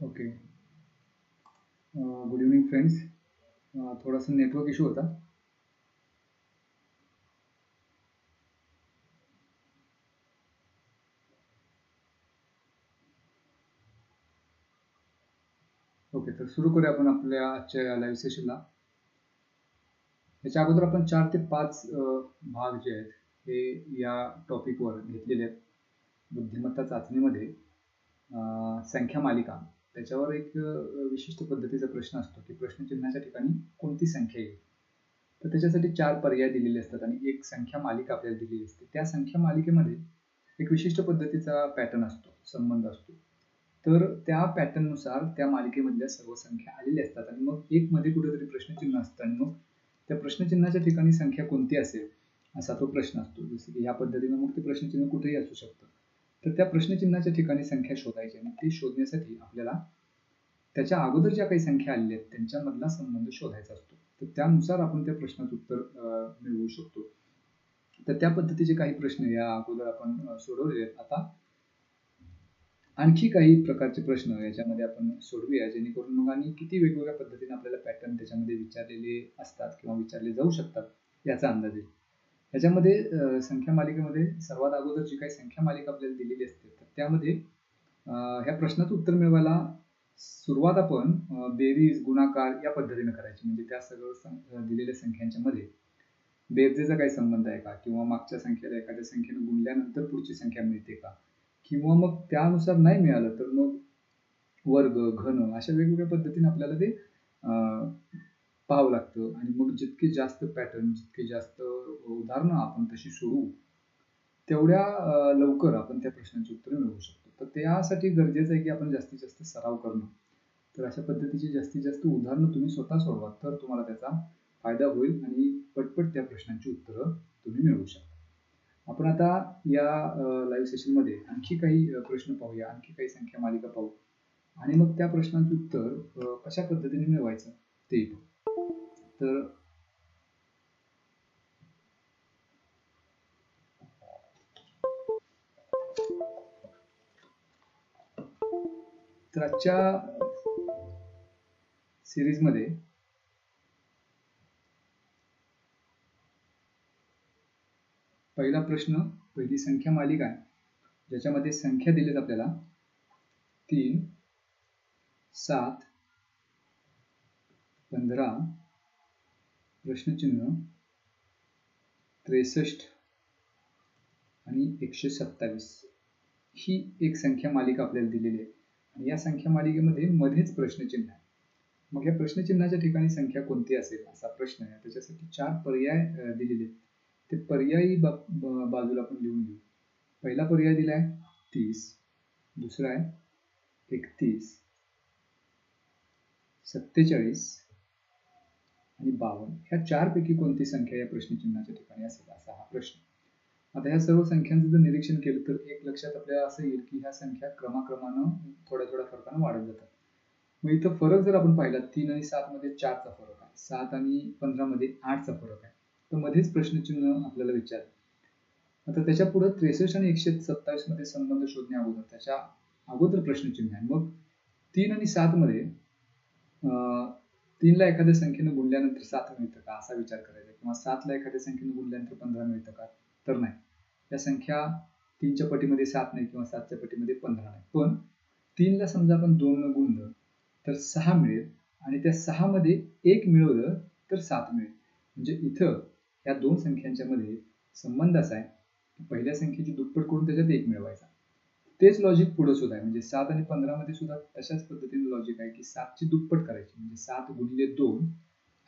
Okay good evening friends थोडासा network issue होता okay तर सुरू करूया आपण आपल्या आजच्या लाईव्ह सेशनला याच्या अगोदर आपण चार ते पाच भाग जे आहेत हे या टॉपिकवर घेतलेले आहेत. बुद्धिमत्ता चाचणीमध्ये संख्या मालिका. त्याच्यावर एक विशिष्ट पद्धतीचा प्रश्न असतो की प्रश्नचिन्हाच्या ठिकाणी कोणती संख्या येईल? तर त्याच्यासाठी चार पर्याय दिलेले असतात आणि एक संख्या मालिका आपल्याला दिलेली असते. त्या संख्या मालिकेमध्ये एक विशिष्ट पद्धतीचा पॅटर्न असतो संबंध असतो. तर त्या पॅटर्ननुसार त्या मालिकेमधल्या सर्व संख्या आलेल्या असतात आणि मग एक मध्ये कुठेतरी प्रश्नचिन्ह असतं आणि मग त्या प्रश्नचिन्हाच्या ठिकाणी संख्या कोणती असेल असा तो प्रश्न असतो. जसं की या पद्धतीनं मग ते प्रश्नचिन्ह कुठेही असू शकतं. तर त्या प्रश्नचिन्हाच्या ठिकाणी संख्या शोधायची आणि ती शोधण्यासाठी आपल्याला त्याच्या अगोदर ज्या काही संख्या आलेल्या आहेत त्यांच्यामधला संबंध शोधायचा असतो. तर त्यानुसार आपण त्या प्रश्नाचं उत्तर मिळवू शकतो. तर त्या पद्धतीचे काही प्रश्न या अगोदर आपण सोडवले आहेत. आता आणखी काही प्रकारचे प्रश्न याच्यामध्ये आपण सोडवूया जेणेकरून मग आणि किती वेगवेगळ्या पद्धतीने आपल्याला पॅटर्न त्याच्यामध्ये विचारलेले असतात किंवा विचारले जाऊ शकतात याचा अंदाज येईल. ह्याच्यामध्ये संख्या मालिकेमध्ये सर्वात अगोदर जी काही संख्या मालिका आपल्याला दिलेली असते तर त्यामध्ये ह्या प्रश्नाचं उत्तर मिळवायला सुरुवात आपण बेरीज गुणाकार या पद्धतीने करायची. म्हणजे त्या सगळं दिलेल्या संख्यांच्या मध्ये बेरजेचा काही संबंध आहे का? किंवा मागच्या संख्येला एखाद्या संख्येने गुणल्यानंतर पुढची संख्या मिळते का? किंवा मग त्यानुसार नाही मिळालं तर मग वर्ग घन अशा वेगवेगळ्या पद्धतीने आपल्याला ते पाहावं लागतं. आणि मग जितके जास्त पॅटर्न जितके जास्त उदाहरणं आपण तशी सोडवू तेवढ्या लवकर आपण त्या प्रश्नांची उत्तरे मिळवू शकतो. तर त्यासाठी गरजेचं आहे की आपण जास्तीत जास्त सराव करणं. तर अशा पद्धतीची जास्तीत जास्त उदाहरणं तुम्ही स्वतः सोडवा तर तुम्हाला त्याचा फायदा होईल आणि पटपट त्या प्रश्नांची उत्तरं तुम्ही मिळवू शकता. आपण आता या लाईव्ह सेशनमध्ये आणखी काही प्रश्न पाहूया आणखी काही संख्या मालिका पाहू. आणि मग त्या प्रश्नांचं उत्तर कशा पद्धतीने मिळवायचं ते पाहू. तर तर आजच्या सिरीजमध्ये पहिला प्रश्न पहिली संख्या मालिका आहे ज्याच्यामध्ये संख्या दिलेत आपल्याला तीन सात पंधरा प्रश्नचिन्ह त्रेसष्ट आणि एकशे सत्तावीस. ही एक संख्या मालिका आपल्याला दिलेली आहे. आणि या संख्या मालिकेमध्ये मध्येच प्रश्नचिन्ह आहे. मग या प्रश्नचिन्हाच्या ठिकाणी संख्या कोणती असेल? असा प्रश्न आहे. त्याच्यासाठी चार पर्याय दिलेले आहेत. ते पर्यायी बाजूला आपण लिहून घेऊ. पहिला पर्याय दिला आहे तीस. दुसरा आहे एकतीस. सत्तेचाळीस. आणि बावन्न ह्या चारपैकी कोणती संख्या या प्रश्नचिन्हाच्या ठिकाणी असेल? असा हा प्रश्न. आता ह्या सर्व संख्यांचं जर निरीक्षण केलं तर एक लक्षात आपल्याला असं येईल की ह्या संख्या क्रमाक्रमानं थोड्या थोड्या फरकानं वाढत जातात. मग इथं फरक जर आपण पाहिला तीन आणि सात मध्ये चारचा फरक आहे. सात आणि पंधरा मध्ये आठचा फरक आहे. तर मध्येच प्रश्नचिन्ह आपल्याला विचार आता त्याच्या पुढे त्रेसष्ट आणि एकशे सत्तावीसमध्ये संबंध शोधणे अगोदर त्याच्या अगोदर प्रश्नचिन्ह आहे. मग तीन आणि सात मध्ये तीनला एखाद्या संख्येनं गुणल्यानंतर सात मिळतं का? असा विचार करायचा. किंवा सातला एखाद्या संख्येनं गुणल्यानंतर पंधरा मिळतं का? तर नाही. या संख्या तीनच्या पटीमध्ये सात नाही किंवा सातच्या पटीमध्ये पंधरा नाही. पण तीनला समजा आपण दोन गुणलं तर सहा मिळेल. आणि त्या सहामध्ये एक मिळवलं तर सात मिळेल. म्हणजे इथं या दोन संख्यांच्या मध्ये संबंध असा आहे की पहिल्या संख्येची दुप्पट करून त्याच्यात एक मिळवायचा. तेच लॉजिक पुढे सुद्धा आहे. म्हणजे सात आणि पंधरा मध्ये सुद्धा तशाच पद्धतीने लॉजिक आहे की सातची दुप्पट करायची. म्हणजे सात गुणिले दोन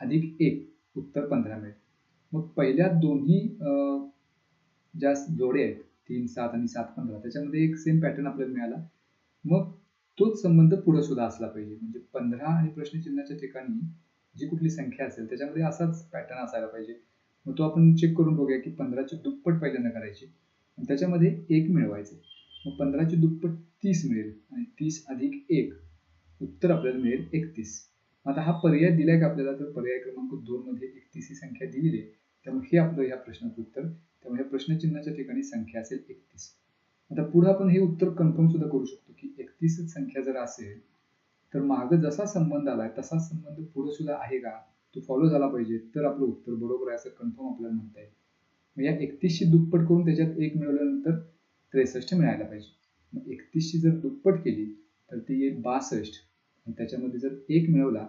अधिक एक उत्तर पंधरा मिळेल. मग पहिल्या दोन्ही ज्या जोडे आहेत तीन सात आणि सात पंधरा त्याच्यामध्ये एक सेम पॅटर्न आपल्याला मिळाला. मग तोच संबंध पुढे सुद्धा असला पाहिजे. म्हणजे पंधरा आणि प्रश्नचिन्हाच्या ठिकाणी जी कुठली संख्या असेल त्याच्यामध्ये असाच पॅटर्न असायला पाहिजे. मग तो आपण चेक करून बघूया की पंधराची दुप्पट पहिल्यांदा करायची. आणि त्याच्यामध्ये एक मिळवायचे. मग पंधराची दुप्पट तीस मिळेल आणि तीस अधिक एक. उत्तर आपल्याला मिळेल एकतीस. आता हा पर्याय दिलाय का आपल्याला? तर पर्याय क्रमांक दोन मध्ये एकतीस ही संख्या दिलेली आहे. त्यामुळे हे आपलं ह्या प्रश्नाचं उत्तर. त्यामुळे ह्या प्रश्नचिन्हाच्या ठिकाणी संख्या असेल एकतीस. आता पुढे आपण हे उत्तर कन्फर्म सुद्धा करू शकतो की एकतीस संख्या जर असेल तर माग जसा संबंध आलाय तसाच संबंध पुढे सुद्धा आहे का? तो फॉलो झाला पाहिजे तर आपलं उत्तर बरोबर आहे असं कन्फर्म आपल्याला म्हणता येईल. मग या एकतीसशी दुप्पट करून त्याच्यात एक मिळवल्यानंतर त्रेसष्ट मिळायला पाहिजे. एकतीसची जर दुप्पट केली तर ती येईल बासष्ट. आणि त्याच्यामध्ये जर एक मिळवला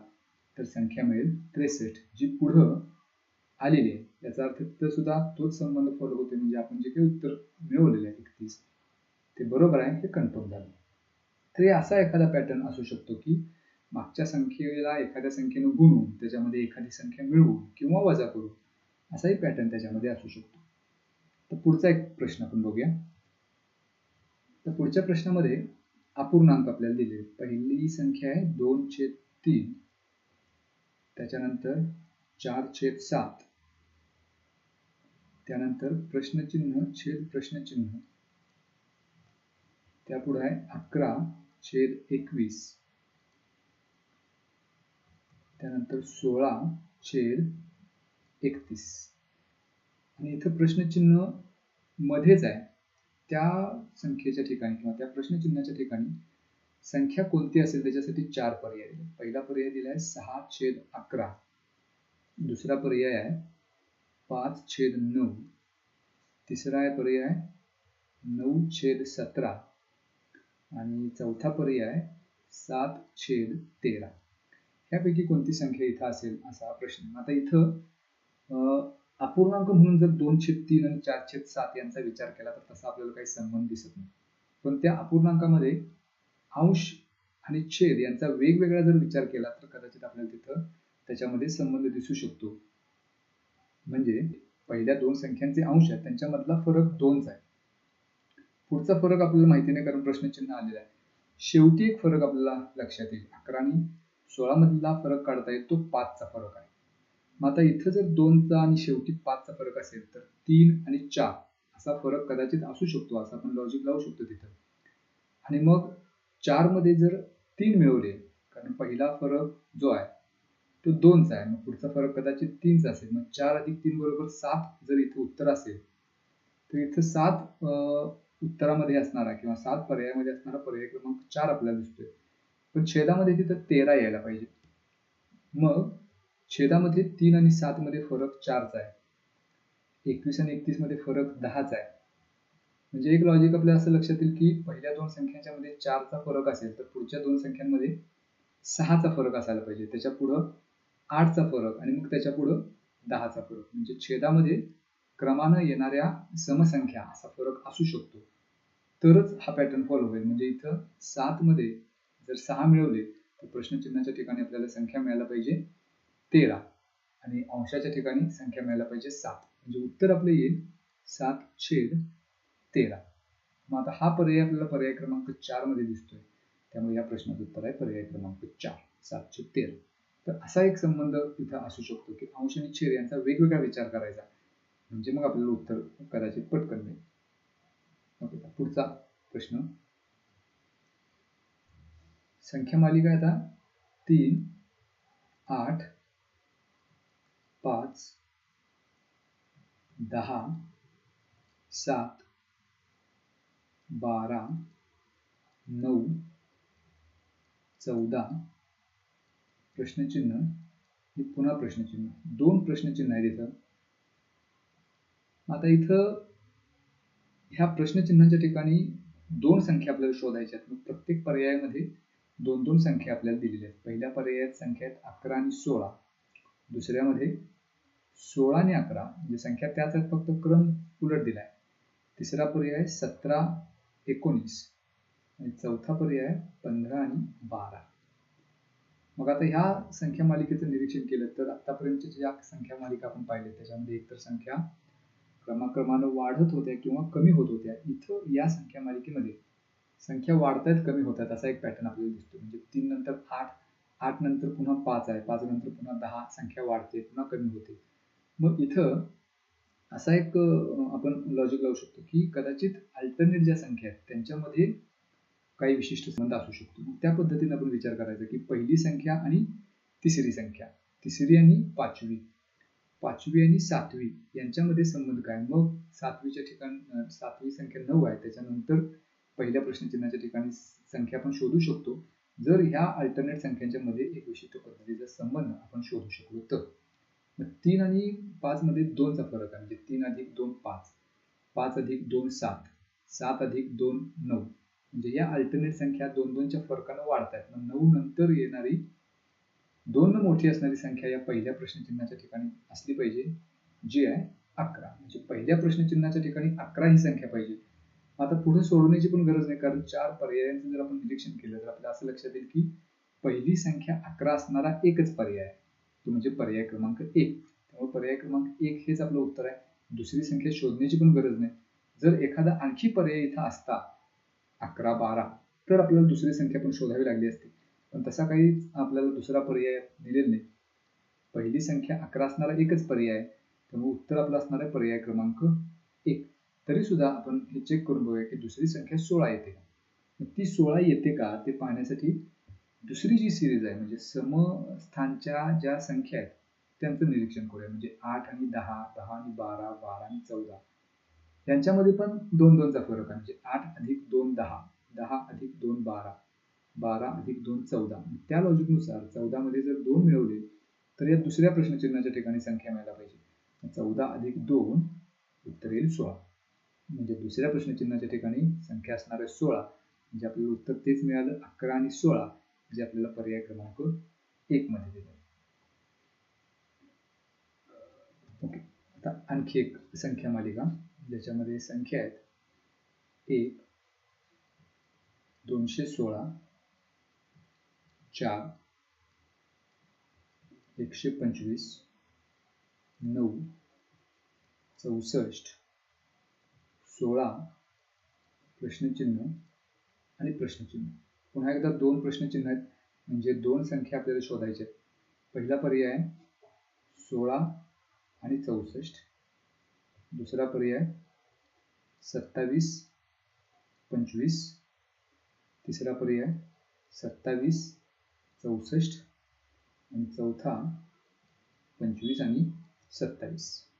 तर संख्या मिळेल त्रेसष्ट. जी पुढं आलेली आहे याचा अर्थ तर सुद्धा तोच संबंध फॉलो होते म्हणजे आपण जे काही उत्तर मिळवलेलं आहे एकतीस ते बरोबर आहे हे कन्फर्म झालं. तर असा एखादा पॅटर्न असू शकतो की मागच्या संख्येला एखाद्या संख्येनं गुणून त्याच्यामध्ये एखादी संख्या मिळवून किंवा वजा करू असाही पॅटर्न त्याच्यामध्ये असू शकतो. तर पुढचा एक प्रश्न आपण बघूया. तर पुढच्या प्रश्नामध्ये अपूर्णांक आपल्याला दिले. पहिली संख्या आहे दोन छेद तीन. त्याच्यानंतर चार छेद सात. त्यानंतर प्रश्नचिन्ह छेद प्रश्नचिन्ह. त्यापुढे आहे अकरा छेद एकवीस. त्यानंतर सोळा छेद एकतीस. आणि इथं प्रश्नचिन्ह मध्येच आहे. त्या संख्येच्या ठिकाणी किंवा त्या प्रश्नचिन्हाच्या ठिकाणी संख्या कोणती असेल त्याच्यासाठी चार पर्याय दिले पहिला पर्याय दिलाय सहा छेद अकरा. दुसरा पर्याय आहे पाच छेद नऊ. तिसरा आहे पर्याय नऊ छेद सतरा. आणि चौथा पर्याय सात छेद तेरा. ह्यापैकी कोणती संख्या इथं असेल असा प्रश्न. आता इथं अपूर्णांक म्हणून जर दोन छेद तीन आणि चार छेद सात यांचा विचार केला तर तसा आपल्याला काही संबंध दिसत नाही. पण त्या अपूर्णांकामध्ये अंश आणि छेद यांचा वेगवेगळा जर विचार केला तर कदाचित आपल्याला तिथं त्याच्यामध्ये संबंध दिसू शकतो. म्हणजे पहिल्या दोन संख्यांचे अंश आहेत त्यांच्यामधला फरक दोनच आहे. पुढचा फरक आपल्याला माहिती नाही कारण प्रश्नचिन्ह आलेला आहे. शेवटी एक फरक आपल्याला लक्षात येईल. अकरा आणि सोळा मधला फरक काढता येईल तो पाचचा फरक आहे. मग आता इथं जर दोनचा आणि शेवटी पाचचा फरक असेल तर तीन आणि चार असा फरक कदाचित असू शकतो असं आपण लॉजिक लावू शकतो तिथं. आणि मग चारमध्ये जर तीन मिळवले कारण पहिला फरक जो आहे तो दोनचा आहे. मग पुढचा फरक कदाचित तीनचा असेल. मग चार अधिक तीन बरोबर सात जर इथं उत्तर असेल तर इथं सात उत्तरामध्ये असणारा किंवा सात पर्यायामध्ये असणारा पर्याय क्रमांक चार आपल्याला दिसतोय. पण छेदामध्ये तिथं तेरा यायला पाहिजे. मग छेदामध्ये तीन आणि सात मध्ये फरक चारचा आहे. एकवीस आणि एकतीसमध्ये फरक दहाचा आहे. म्हणजे एक लॉजिक आपल्याला असं लक्षात येईल की पहिल्या दोन संख्यांच्या मध्ये चारचा फरक असेल तर पुढच्या दोन संख्यांमध्ये सहाचा फरक असायला पाहिजे. त्याच्या पुढं आठचा फरक आणि मग त्याच्या पुढं दहाचा फरक. म्हणजे छेदामध्ये क्रमानं येणाऱ्या समसंख्या असा फरक असू शकतो. तरच हा पॅटर्न फॉलो होईल. म्हणजे इथं सात मध्ये जर सहा मिळवले तर प्रश्नचिन्हाच्या ठिकाणी आपल्याला संख्या मिळायला पाहिजे. तेरा. आणि अंशाच्या ठिकाणी संख्या मिळायला पाहिजे सात. म्हणजे उत्तर आपलं येईल सात छेद तेरा. मग आता हा पर्याय आपल्याला पर्याय क्रमांक चारमध्ये दिसतोय. त्यामुळे या प्रश्नाचं उत्तर आहे पर्याय क्रमांक चार सातशे तेरा. तर असा एक संबंध तिथं असू शकतो की अंश आणि छेद यांचा वेगवेगळा विचार करायचा. म्हणजे मग आपल्याला उत्तर कदाचित पटकन मिळेल. ओके पुढचा प्रश्न. संख्या मालिका आता तीन आठ पाच दहा सात बारा नऊ चौदा. प्रश्नचिन्ह हे पुन्हा प्रश्नचिन्ह. दोन प्रश्नचिन्ह आहेत इथं आता इथं ह्या प्रश्नचिन्हाच्या ठिकाणी दोन संख्या आपल्याला शोधायच्या आहेत. प्रत्येक पर्यायामध्ये दोन दोन संख्या आपल्याला दिलेल्या आहेत. पहिल्या पर्यायात संख्या आहेत अकरा आणि सोळा. दुसऱ्यामध्ये सोळा आणि अकरा म्हणजे संख्या त्याच आहेत फक्त क्रम उलट दिला आहे तिसरा पर्याय सतरा एकोणीस. आणि चौथा पर्याय पंधरा आणि बारा. मग आता ह्या संख्या मालिकेचं निरीक्षण केलं तर आतापर्यंतच्या ज्या संख्या मालिका आपण पाहिल्या त्याच्यामध्ये एकतर संख्या क्रमाक्रमानं वाढत होत्या किंवा कमी होत होत्या इथं या संख्या मालिकेमध्ये संख्या वाढतायत कमी होतात असा एक पॅटर्न आपल्याला दिसतो म्हणजे तीन नंतर आठ आठ नंतर पुन्हा पाच आहे पाच नंतर पुन्हा दहा संख्या वाढते पुन्हा कमी होते. मग इथं असा एक आपण लॉजिक लावू शकतो की कदाचित अल्टरनेट ज्या संख्या आहेत त्यांच्यामध्ये काही विशिष्ट संबंध असू शकतो. त्या पद्धतीने आपण विचार करायचा की पहिली संख्या आणि तिसरी संख्या. तिसरी आणि पाचवी. पाचवी आणि सातवी यांच्यामध्ये संबंध काय? मग सातवीच्या ठिकाणी सातवी संख्या नऊ आहे त्याच्यानंतर पहिल्या प्रश्नचिन्हाच्या ठिकाणी संख्या आपण शोधू शकतो. जर ह्या अल्टरनेट संख्यांच्या मध्ये एक विशिष्ट पद्धतीचा संबंध आपण शोधू शकलो तर. तीन आणि पाच मध्ये दोनचा फरक आहे. म्हणजे तीन अधिक दोन पाच. पाच अधिक दोन सात. सात अधिक दोन नऊ. म्हणजे या अल्टरनेट संख्या दोन दोनच्या फरकानं वाढतात मग नऊ नंतर येणारी दोन मोठी असणारी संख्या या पहिल्या प्रश्नचिन्हाच्या ठिकाणी असली पाहिजे जी आहे अकरा. म्हणजे पहिल्या प्रश्नचिन्हाच्या ठिकाणी अकरा ही संख्या पाहिजे. आता पुढे सोडवण्याची पण गरज नाही कारण चार पर्यायांचं जर आपण निरीक्षण केलं तर आपल्याला असं लक्षात येईल की पहिली संख्या अकरा असणारा एकच पर्याय आहे. तो म्हणजे पर्याय क्रमांक एक. त्यामुळे पर्याय क्रमांक एक हेच आपलं उत्तर आहे. दुसरी संख्या शोधण्याची पण गरज नाही. जर एखादा आणखी पर्याय इथं असता अकरा बारा तर आपल्याला दुसरी संख्या पण शोधावी लागली असती. पण तसा काही आपल्याला दुसरा पर्याय दिलेला नाही. पहिली संख्या अकरा असणारा एकच पर्याय आहे. त्यामुळे उत्तर आपलं असणार आहे पर्याय क्रमांक एक. तरी सुद्धा आपण हे चेक करून बघूया की दुसरी संख्या सोळा येते का? ती सोळा येते का? ते पाहण्यासाठी दुसरी जी सिरीज आहे म्हणजे समस्थांच्या ज्या संख्या आहेत त्यांचं निरीक्षण करूया. म्हणजे आठ आणि दहा दहा आणि बारा बारा आणि चौदा. यांच्यामध्ये पण दोन दोनचा फरक आहे. म्हणजे आठ अधिक दोन दहा. दहा अधिक दोन बारा. बारा अधिक दोन चौदा. त्या लॉजिकनुसार चौदामध्ये जर दोन मिळवले तर या दुसऱ्या प्रश्नचिन्हाच्या ठिकाणी संख्या मिळायला पाहिजे. चौदा अधिक दोन उत्तर येईल सोळा. म्हणजे दुसऱ्या प्रश्नचिन्हाच्या ठिकाणी संख्या असणार आहे सोळा. म्हणजे आपल्याला उत्तर तेच मिळालं अकरा आणि सोळा. जे आपल्याला पर्याय क्रमांक एक मध्ये दिले. ओके. आता आणखी एक संख्या मालिका ज्याच्यामध्ये संख्या आहेत. एक दोनशे सोळा चार एकशे पंचवीस नऊ चौसष्ट सोळा प्रश्नचिन्ह आणि प्रश्नचिन्ह. पुन्हा एकदा दोन प्रश्नचिन्ह आहेत. म्हणजे दोन संख्या आपल्याला शोधायच्या आहेत. पहिला पर्याय सोळा आणि चौसष्ट. दुसरा पर्याय सत्तावीस पंचवीस. तिसरा पर्याय सत्तावीस चौसष्ट. आणि चौथा पंचवीस आणि सत्तावीस.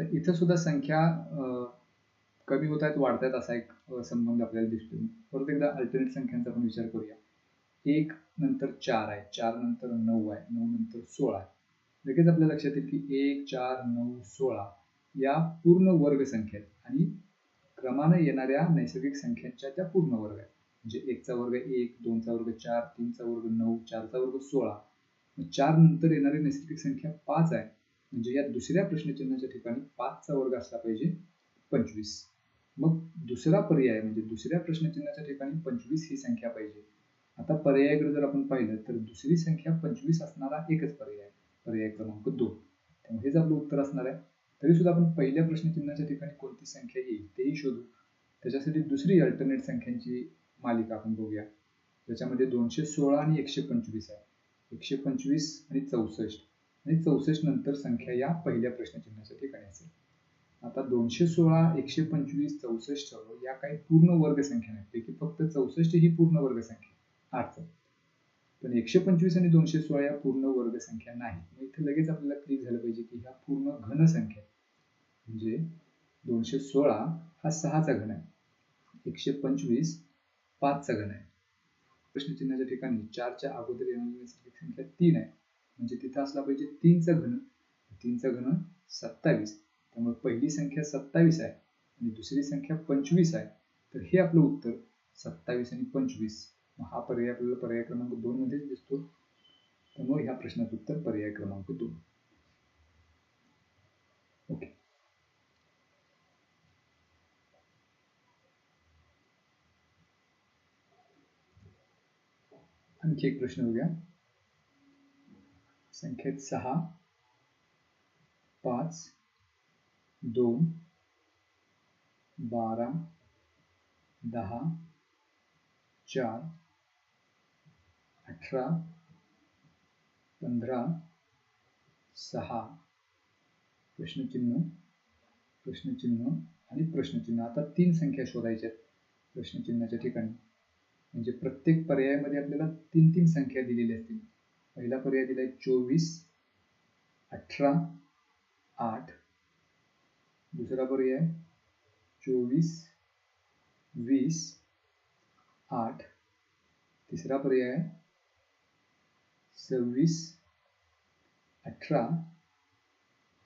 तर इथं सुद्धा संख्या कमी होत आहेत वाढत आहेत असा एक संबंध आपल्याला दिसतो परत एकदा अल्टरनेट संख्यांचा आपण विचार करूया. एक नंतर चार आहे. चार नंतर नऊ आहे. नऊ नंतर सोळा आहे. लगेच आपल्या लक्षात येईल की एक चार नऊ सोळा या पूर्ण वर्ग संख्या आहेत. आणि क्रमाने येणाऱ्या नैसर्गिक संख्यांच्या त्या पूर्ण वर्ग आहेत. म्हणजे एकचा वर्ग एक दोनचा वर्ग चार तीनचा वर्ग नऊ चारचा वर्ग सोळा. चार नंतर येणारी नैसर्गिक संख्या पाच आहे. म्हणजे या दुसऱ्या प्रश्नचिन्हाच्या ठिकाणी पाचचा वर्ग असला पाहिजे पंचवीस. मग दुसरा पर्याय म्हणजे दुसऱ्या प्रश्नचिन्हाच्या ठिकाणी पंचवीस ही संख्या पाहिजे. आता पर्यायाकडे जर आपण पाहिलं तर दुसरी संख्या पंचवीस असणारा एकच पर्याय पर्याय क्रमांक दोन. त्यामुळे हेच आपलं उत्तर असणार आहे. तरी सुद्धा आपण पहिल्या प्रश्नचिन्हाच्या ठिकाणी कोणती संख्या येईल तेही शोधू. त्याच्यासाठी दुसरी अल्टरनेट संख्यांची मालिका आपण बघूया. त्याच्यामध्ये दोनशे सोळा आणि एकशे पंचवीस आहे. एकशे पंचवीस आणि चौसष्ट. आणि चौसष्ट नंतर संख्या या पहिल्या प्रश्नचिन्हासाठी ठिकाणी असेल आता दोनशे सोळा एकशे पंचवीस चौसष्ट या काही पूर्ण वर्ग संख्या नाहीत फक्त चौसष्ट ही पूर्ण वर्ग संख्या. आठच पण एकशे पंचवीस आणि दोनशे सोळा या पूर्ण वर्ग संख्या नाही. मग इथे लगेच आपल्याला क्लिक झालं पाहिजे की ह्या पूर्ण घन संख्या. म्हणजे दोनशे सोळा हा सहाचा घन आहे. एकशे पंचवीस पाचचा घन आहे. प्रश्नचिन्हाच्या ठिकाणी चारच्या अगोदर येणारी संख्या तीन आहे. म्हणजे तिथं असला पाहिजे तीनचा घन. तीनचा घन सत्तावीस. त्यामुळे पहिली संख्या सत्तावीस आहे आणि दुसरी संख्या पंचवीस आहे. तर हे आपलं उत्तर सत्तावीस आणि पंचवीस. मग हा पर्याय आपल्याला पर्याय क्रमांक दोन मध्येच दिसतो. त्यामुळे ह्या प्रश्नाचं उत्तर पर्याय क्रमांक दोन. ओके. आणखी एक प्रश्न बघूया. संख्येत सहा पाच दोन बारा दहा चार अठरा पंधरा सहा. प्रश्नचिन्ह प्रश्नचिन्ह आणि प्रश्नचिन्ह. आता तीन संख्या शोधायच्या आहेत. प्रश्नचिन्हाच्या ठिकाणी. म्हणजे प्रत्येक पर्यायामध्ये आपल्याला तीन तीन संख्या दिलेल्या असतील. पहिला पर्याय दिलाय चोवीस अठरा आठ. दुसरा पर्याय चोवीस वीस आठ. तिसरा पर्याय सव्वीस अठरा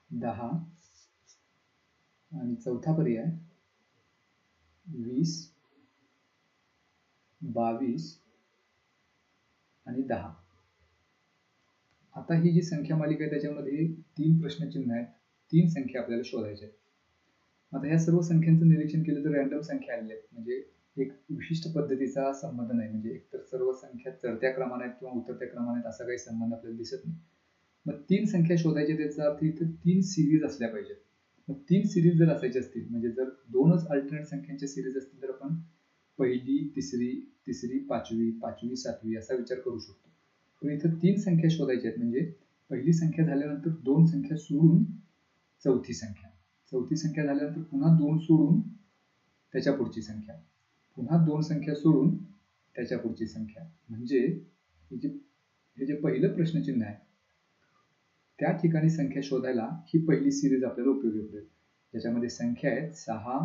दहा. आणि चौथा पर्याय वीस बावीस आणि दहा. आता ही जी संख्या मालिका आहे त्याच्यामध्ये तीन प्रश्नचिन्ह आहेत. तीन संख्या आपल्याला शोधायच्या आहेत. आता ह्या सर्व संख्यांचं निरीक्षण केलं तर रॅन्डम संख्या आलेल्या आहेत. म्हणजे एक विशिष्ट पद्धतीचा संबंध नाही. म्हणजे एकतर सर्व संख्या चढत्या क्रमाने आहेत किंवा उतरत्या क्रमाने आहेत असा काही संबंध आपल्याला दिसत नाही. मग तीन संख्या शोधायच्या त्याचा अर्थ इथं तीन सिरीज असल्या पाहिजेत. मग तीन सिरीज जर असायचे असतील म्हणजे जर दोनच अल्टरनेट संख्यांच्या सिरीज असतील तर आपण पहिली तिसरी तिसरी पाचवी पाचवी सातवी असा विचार करू शकतो. तर इथं तीन संख्या शोधायच्या आहेत. म्हणजे पहिली संख्या झाल्यानंतर दोन संख्या सोडून चौथी संख्या. चौथी संख्या झाल्यानंतर पुन्हा दोन सोडून त्याच्या पुढची संख्या. पुन्हा दोन संख्या सोडून त्याच्या पुढची संख्या. म्हणजे हे जे हे जे पहिलं प्रश्नचिन्ह आहे त्या ठिकाणी संख्या शोधायला ही पहिली सिरीज आपल्याला उपयोगी पडेल. ज्याच्यामध्ये संख्या आहेत सहा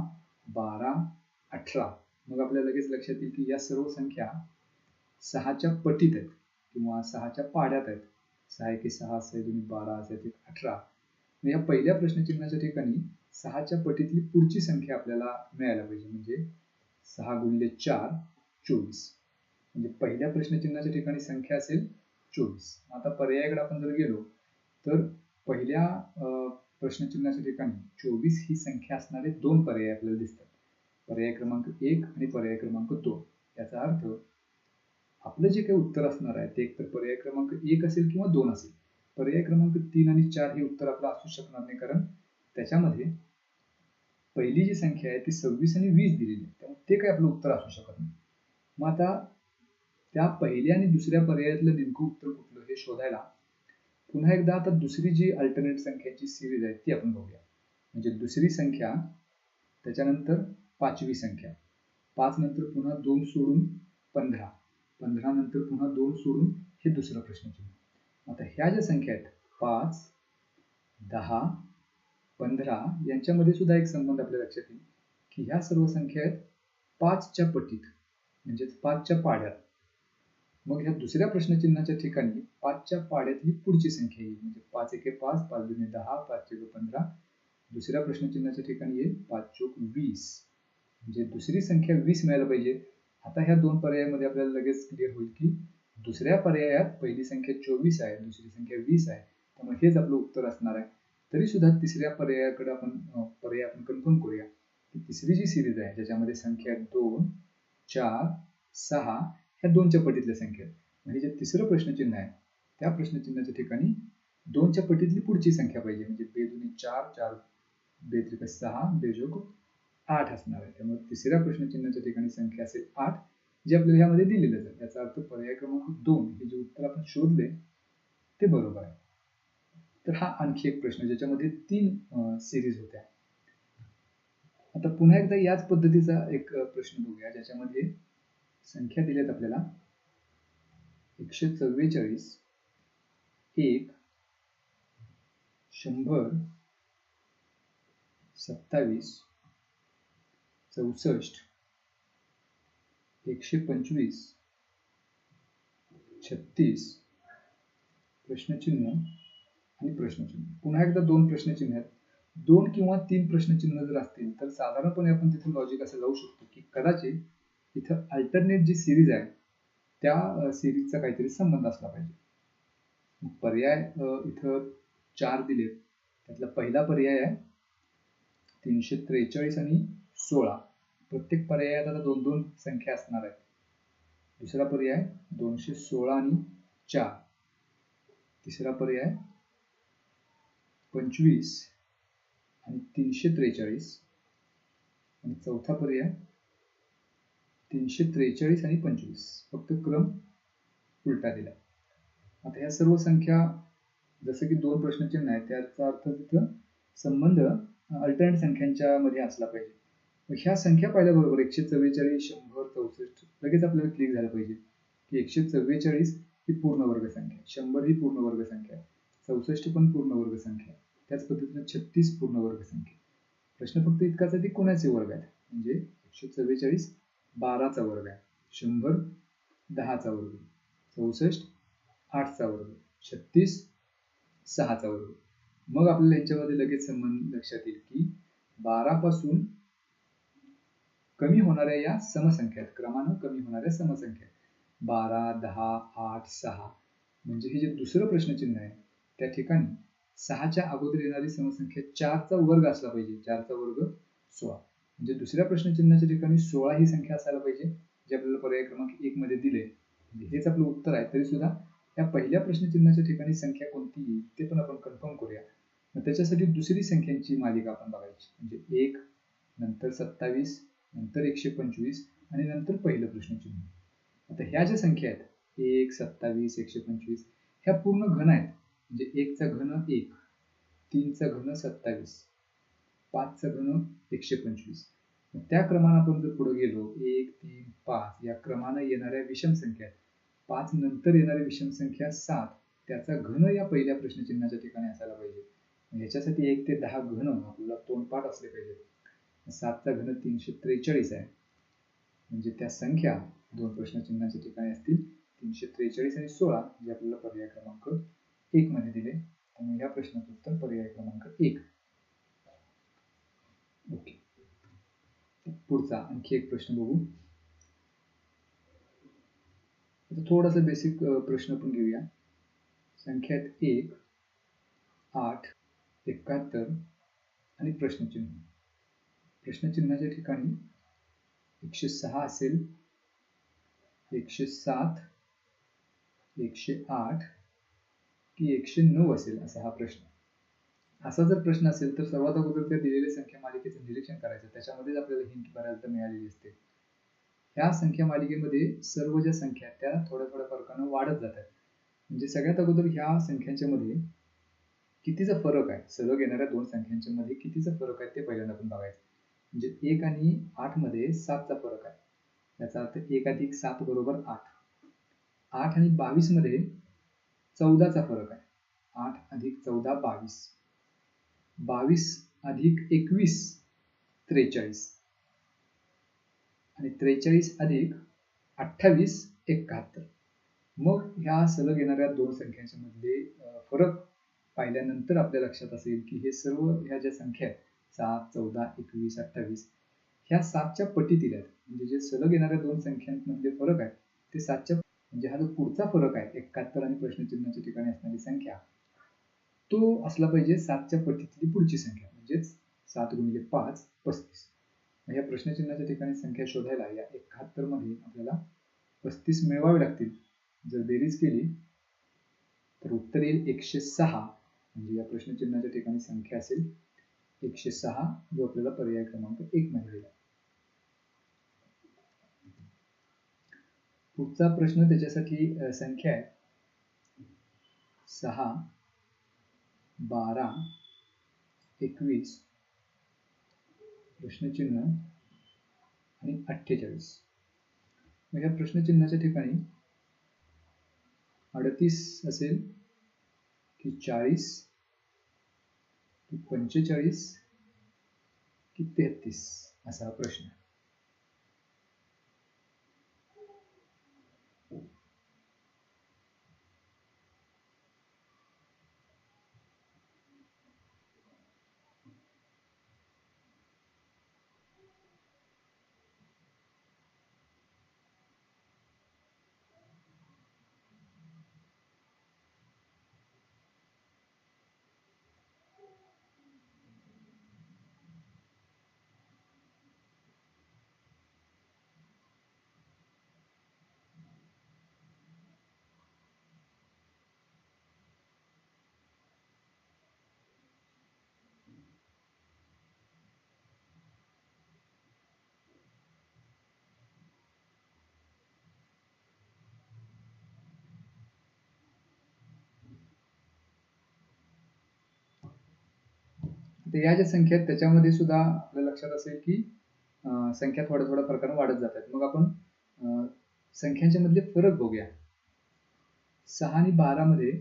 बारा अठरा. मग आपल्याला लगेच लक्षात येईल की या सर्व संख्या सहाच्या पटीत आहेत. किंवा सहाच्या पाड्यात आहेत. सहा एके सहा असे दोन्ही बारा असे एक अठरा. या पहिल्या प्रश्नचिन्हाच्या ठिकाणी सहाच्या पटीतली पुढची संख्या आपल्याला मिळायला पाहिजे. म्हणजे सहा गुणिले चार चोवीस. म्हणजे पहिल्या प्रश्नचिन्हाच्या ठिकाणी संख्या असेल चोवीस. आता पर्यायाकडे आपण जर गेलो तर पहिल्या प्रश्नचिन्हाच्या ठिकाणी चोवीस ही संख्या असणारे दोन पर्याय आपल्याला दिसतात. पर्याय क्रमांक एक आणि पर्याय क्रमांक दोन. याचा अर्थ आपलं जे काही उत्तर असणार आहे ते एकतर पर्याय क्रमांक एक असेल किंवा दोन असेल. पर्याय क्रमांक तीन आणि चार हे उत्तर आपलं असू शकणार नाही कारण त्याच्यामध्ये पहिली जी संख्या आहे ती सव्वीस आणि वीस दिलेली आहे. त्यामुळे ते काही आपलं उत्तर असू शकत नाही. मग आता त्या पहिल्या आणि दुसऱ्या पर्यायातलं नेमकं उत्तर कुठलं हे शोधायला पुन्हा एकदा आता दुसरी जी अल्टरनेट संख्याची सिरीज आहे ती आपण बघूया. म्हणजे दुसरी संख्या त्याच्यानंतर पाचवी संख्या. पाच नंतर पुन्हा दोन सोडून पंधरा. पंधरा नंतर पुन्हा दोन सोडून हे दुसरं प्रश्नचिन्ह आता ह्या ज्या संख्या आहेत पाच दहा पंधरा यांच्यामध्ये सुद्धा एक संबंध आपल्या लक्षात येईल की ह्या सर्व संख्या आहेत पाचच्या पटीत म्हणजेच पाचच्या पाड्यात. मग ह्या दुसऱ्या प्रश्नचिन्हाच्या ठिकाणी पाचच्या पाड्यातली पुढची संख्या येईल म्हणजे पाच एके पाच पाच दोन दहा पाच चौक पंधरा. दुसऱ्या प्रश्नचिन्हाच्या ठिकाणी येईल पाच चौक वीस. म्हणजे दुसरी संख्या वीस मिळायला पाहिजे. आता ह्या दोन पर्यायामध्ये आपल्याला लगेच क्लिअर होईल की दुसऱ्या पर्यायात पहिली संख्या चोवीस आहे दुसरी संख्या वीस आहे. त्यामुळे हेच आपलं उत्तर असणार आहे. तरी सुद्धा तिसऱ्या पर्यायाकडे आपण पर्याय आपण कन्फर्म करूया. की तिसरी जी सिरीज आहे ज्याच्यामध्ये संख्या दोन चार सहा ह्या दोनच्या पटीतल्या संख्या म्हणजे जे तिसरं प्रश्नचिन्ह आहे त्या प्रश्नचिन्हाच्या ठिकाणी दोनच्या पटीतली पुढची संख्या पाहिजे. म्हणजे बेदुनी चार चार बेत्रिक सहा बेजोग आठ असणार आहे. त्यामुळे तिसऱ्या प्रश्नचिन्हाच्या ठिकाणी संख्या असेल आठ जे आपल्याला ह्यामध्ये दिलेलं जाईल याचा अर्थ पर्याय क्रमांक दोन हे जे उत्तर आपण शोधले ते बरोबर आहे. तर हा आणखी एक प्रश्न ज्याच्यामध्ये तीन सिरीज होत्या. आता पुन्हा एकदा याच पद्धतीचा एक प्रश्न बघूया ज्याच्यामध्ये संख्या दिल्यात आपल्याला एकशे चव्वेचाळीस एक शंभर सत्तावीस चौसष्ट एकशे पंचवीस छत्तीस प्रश्नचिन्ह आणि प्रश्नचिन्ह पुन्हा एकदा दोन प्रश्नचिन्ह आहेत. दोन किंवा तीन प्रश्नचिन्ह जर असतील तर साधारणपणे आपण तिथे लॉजिक असं लावू शकतो की कदाचित इथं अल्टरनेट जी सिरीज आहे त्या सिरीजचा काहीतरी संबंध असला पाहिजे. पर्याय इथं चार दिले त्यातला पहिला पर्याय आहे तीनशे त्रेचाळीस आणि सोळा. प्रत्येक पर्यायात आता दोन दोन संख्या असणार आहेत. दुसरा पर्याय दोनशे सोळा आणि चार. तिसरा पर्याय पंचवीस आणि तीनशे त्रेचाळीस. आणि चौथा पर्याय तीनशे त्रेचाळीस आणि पंचवीस. फक्त क्रम उलटा दिला. आता ह्या सर्व संख्या जसं की दोन प्रश्नचिन्ह आहे त्याचा अर्थ तिथं संबंध अल्टरनेट संख्यांच्या मध्ये असला पाहिजे. ह्या संख्या पाहिल्याबरोबर एकशे चव्वेचाळीस शंभर चौसष्ट लगेच आपल्याला क्लिक झालं पाहिजे. की एकशे चव्वेचाळीस ही पूर्ण वर्ग संख्या शंभर ही पूर्ण वर्ग संख्या चौसष्ट पण पूर्ण वर्ग संख्या त्याच पद्धतीने छत्तीस पूर्ण वर्ग संख्या प्रश्न फक्त इतकाच आहे की कोणाचे वर्ग आहेत? म्हणजे एकशे चव्वेचाळीस बाराचा वर्ग आहे. शंभर दहाचा वर्ग चौसष्ट आठचा वर्ग छत्तीस सहाचा वर्ग मग आपल्याला ह्याच्यामध्ये लगेच संबंध लक्षात येईल की बारापासून कमी होणाऱ्या या समसंख्या आहेत क्रमानं कमी होणाऱ्या समसंख्या बारा दहा आठ सहा म्हणजे हे जे दुसरं प्रश्नचिन्ह आहे त्या ठिकाणी सहाच्या अगोदर येणारी समसंख्या चारचा वर्ग असला पाहिजे चारचा वर्ग सोळा. म्हणजे दुसऱ्या प्रश्नचिन्हाच्या ठिकाणी सोळा ही संख्या असायला पाहिजे जे आपल्याला पर्याय क्रमांक एक मध्ये दिले. म्हणजे हेच आपलं उत्तर आहे तरी सुद्धा या पहिल्या प्रश्नचिन्हाच्या ठिकाणी संख्या कोणती येईल ते पण आपण कन्फर्म करूया. मग त्याच्यासाठी दुसरी संख्यांची मालिका आपण बघायची. म्हणजे एक नंतर सत्तावीस नंतर एकशे पंचवीस आणि नंतर पहिलं प्रश्नचिन्ह. आता ह्या ज्या संख्या आहेत एक सत्तावीस एकशे पंचवीस ह्या पूर्ण घन आहेत. म्हणजे एकचा घन एक तीनचा घन सत्तावीस पाचचा घन एकशे पंचवीस. त्या क्रमानं आपण जर पुढे गेलो एक तीन पाच या क्रमानं येणाऱ्या विषम संख्या आहेत. पाच नंतर येणाऱ्या विषम संख्या सात त्याचा घन या पहिल्या प्रश्नचिन्हाच्या ठिकाणी असायला पाहिजे. याच्यासाठी एक ते दहा घन आपल्याला तोंडपाठ असले पाहिजे सातचा घन तीनशे त्रेचाळीस आहे. म्हणजे त्या संख्या दोन प्रश्नचिन्हाच्या ठिकाणी असतील. तीनशे त्रेचाळीस आणि सोळा जे आपल्याला पर्याय क्रमांक एक मध्ये दिले. त्यामुळे या प्रश्नाचं उत्तर पर्याय क्रमांक एक. ओके. पुढचा आणखी एक प्रश्न बघू. आता थोडासा बेसिक प्रश्न पण घेऊया. संख्यात एक आठ एकाहत्तर आणि प्रश्नचिन्ह. प्रश्नचिन्हाच्या ठिकाणी एकशे सहा असेल एकशे सात एकशे आठ की एकशे नऊ असेल असा हा प्रश्न. असा जर प्रश्न असेल तर सर्वात अगोदर त्या दिलेल्या संख्या मालिकेचं निरीक्षण करायचं. त्याच्यामध्येच आपल्याला हिंट बऱ्याचदा मिळालेली असते. ह्या संख्या मालिकेमध्ये सर्व ज्या संख्या त्या थोड्या थोड्या फरकानं वाढत जातात. म्हणजे सगळ्यात अगोदर ह्या संख्यांच्या मध्ये कितीचा फरक आहे? सलग येणाऱ्या दोन संख्यांच्या मध्ये कितीचा फरक आहे ते पहिल्यांदा आपण बघायचं. म्हणजे एक आणि आठमध्ये सातचा फरक आहे. याचा अर्थ एक अधिक सात बरोबर आठ. आठ आणि बावीसमध्ये चौदाचा फरक आहे. आठ अधिक चौदा बावीस. बावीस अधिक एकवीस त्रेचाळीस. आणि त्रेचाळीस अधिक अठ्ठावीस एकाहत्तर. मग ह्या सलग येणाऱ्या दोन संख्यांच्या मधले फरक पाहिल्यानंतर आपल्या लक्षात असेल की हे सर्व ह्या ज्या संख्या आहेत सात चौदा एकवीस अठ्ठावीस ह्या सातच्या पटीतील आहेत. म्हणजे जे सलग येणाऱ्या दोन संख्यांमधले फरक आहेत ते सातच्या म्हणजे हा जो पुढचा फरक आहे एकाहत्तर आणि प्रश्नचिन्हाच्या ठिकाणी असणारी संख्या तो असला पाहिजे सातच्या पटीतली पुढची संख्या म्हणजेच सात गुणिले पाच पस्तीस. या प्रश्नचिन्हाच्या ठिकाणी संख्या शोधायला या एकाहत्तरमध्ये आपल्याला पस्तीस मिळवावे लागतील. जर बेरीज केली तर उत्तर येईल एकशे सहा. म्हणजे या प्रश्नचिन्हाच्या ठिकाणी संख्या असेल एकशे सहा जो आपल्याला पर्याय क्रमांक एक मध्ये पुढचा प्रश्न त्याच्यासाठी संख्या आहे. सहा बारा एकवीस प्रश्नचिन्ह आणि अठ्ठेचाळीस. मग ह्या प्रश्नचिन्हाच्या ठिकाणी अडतीस असेल की चाळीस पंचेचाळीस की तेहतीस असा हा प्रश्न या ज्या संख्या आहेत त्याच्यामध्ये सुद्धा आपल्या लक्षात असेल की संख्या थोड्या थोड्या प्रकारे वाढत जातात मग आपण संख्यांच्या मधले फरक बघूया. सहा आणि बारामध्ये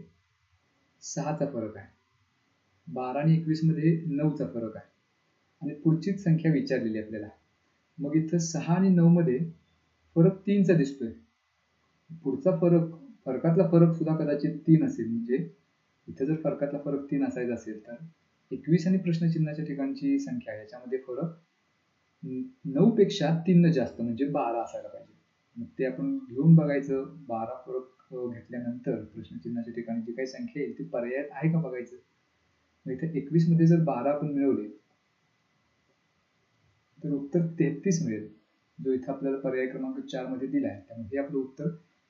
सहाचा फरक आहे. बारा आणि एकवीसमध्ये नऊचा फरक आहे. आणि पुढचीच संख्या विचारलेली आहे आपल्याला. मग इथं सहा आणि नऊ मध्ये फरक तीनचा दिसतोय. पुढचा फरक फरकातला फरक सुद्धा कदाचित तीन असेल. म्हणजे इथं जर फरकातला फरक तीन असायचा असेल तर एकवीस आणि प्रश्नचिन्हाच्या ठिकाणची संख्या याच्यामध्ये फरक नऊ पेक्षा तीन जास्त म्हणजे बारा असायला पाहिजे. मग ते आपण घेऊन बघायचं. बारा फरक घेतल्यानंतर प्रश्नचिन्हाच्या ठिकाणी जी काही संख्या येईल ती पर्याय आहे का बघायचं? मग इथे एकवीसमध्ये जर बारा आपण मिळवले तर उत्तर तेहतीस मिळेल. जो इथं आपल्याला पर्याय क्रमांक चारमध्ये दिला आहे त्यामुळे हे आपलं उत्तर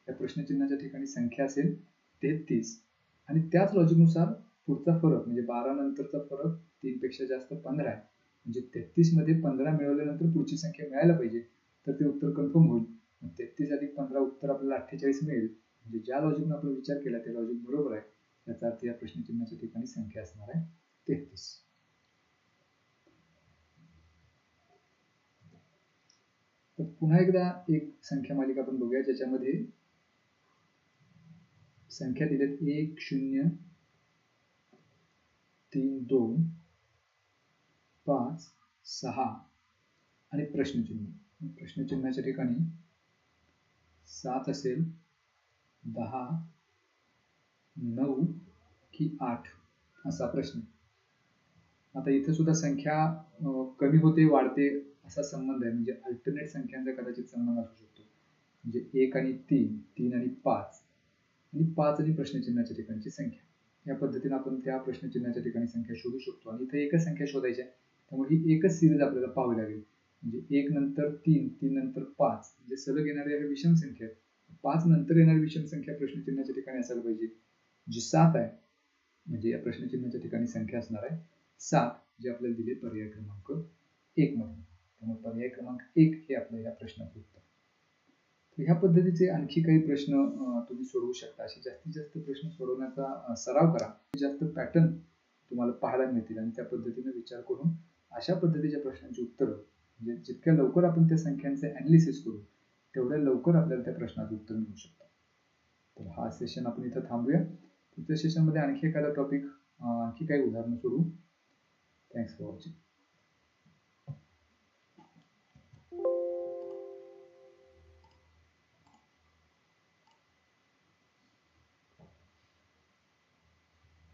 या प्रश्नचिन्हाच्या ठिकाणी संख्या असेल तेहतीस. आणि त्याच लॉजिकनुसार पुढचा फरक म्हणजे बारा नंतरचा फरक तीन पेक्षा जास्त पंधरा आहे. म्हणजे तेहतीसमध्ये पंधरा मिळवल्यानंतर पुढची संख्या मिळायला पाहिजे तर ते उत्तर कन्फर्म होईल. तेहतीस अधिक पंधरा उत्तर आपल्याला अठ्ठेचाळीस मिळेल. म्हणजे ज्या लॉजिकनं आपण विचार केला ते लॉजिक बरोबर आहे. याचा अर्थ या प्रश्नचिन्हाच्या ठिकाणी संख्या असणार आहे तेहतीस. तर पुन्हा एकदा एक संख्या मालिका आपण बघूया ज्याच्यामध्ये संख्या दिल्यात एक शून्य तीन दोन पाच सहा. आणि प्रश्नचिन्ह. प्रश्नचिन्हाच्या ठिकाणी सात असेल दहा नऊ की आठ असा प्रश्न. आता इथे सुद्धा संख्या कमी होते वाढते असा संबंध आहे. म्हणजे अल्टरनेट संख्यांचा कदाचित संबंध असू शकतो. म्हणजे एक आणि तीन तीन आणि पाच. आणि पाच आणि प्रश्नचिन्हाच्या ठिकाणची संख्या. या पद्धतीने आपण त्या प्रश्नचिन्हाच्या ठिकाणी संख्या शोधू शकतो. आणि इथे एकच संख्या शोधायची आहे. त्यामुळे ही एकच सिरीज आपल्याला पाहावी लागेल. म्हणजे एक नंतर तीन तीन नंतर पाच. म्हणजे सलग येणाऱ्या विषम संख्या आहेत. पाच नंतर येणारी विषम संख्या प्रश्नचिन्हाच्या ठिकाणी असायला पाहिजे. जी सात आहे म्हणजे या प्रश्नचिन्हाच्या ठिकाणी संख्या असणार आहे सात जे आपल्याला दिले पर्याय क्रमांक एक मध्ये त्यामुळे पर्याय क्रमांक एक हे आपल्या या प्रश्नाचं उत्तर. ह्या पद्धतीचे आणखी काही प्रश्न तुम्ही सोडवू शकता. असे जास्तीत जास्त प्रश्न सोडवण्याचा सराव करा. जास्त पॅटर्न तुम्हाला पाहायला मिळतील आणि त्या पद्धतीने विचार करून अशा पद्धतीच्या प्रश्नांची उत्तरं म्हणजे जितक्या लवकर आपण त्या संख्यांचे अनालिसिस करू तेवढ्या लवकर आपल्याला त्या प्रश्नाचं उत्तर मिळू शकतं तर हा सेशन आपण इथं थांबूया. पुढच्या सेशनमध्ये आणखी एखादा टॉपिक आणखी काही उदाहरणं सोडू थँक्स फॉर वॉचिंग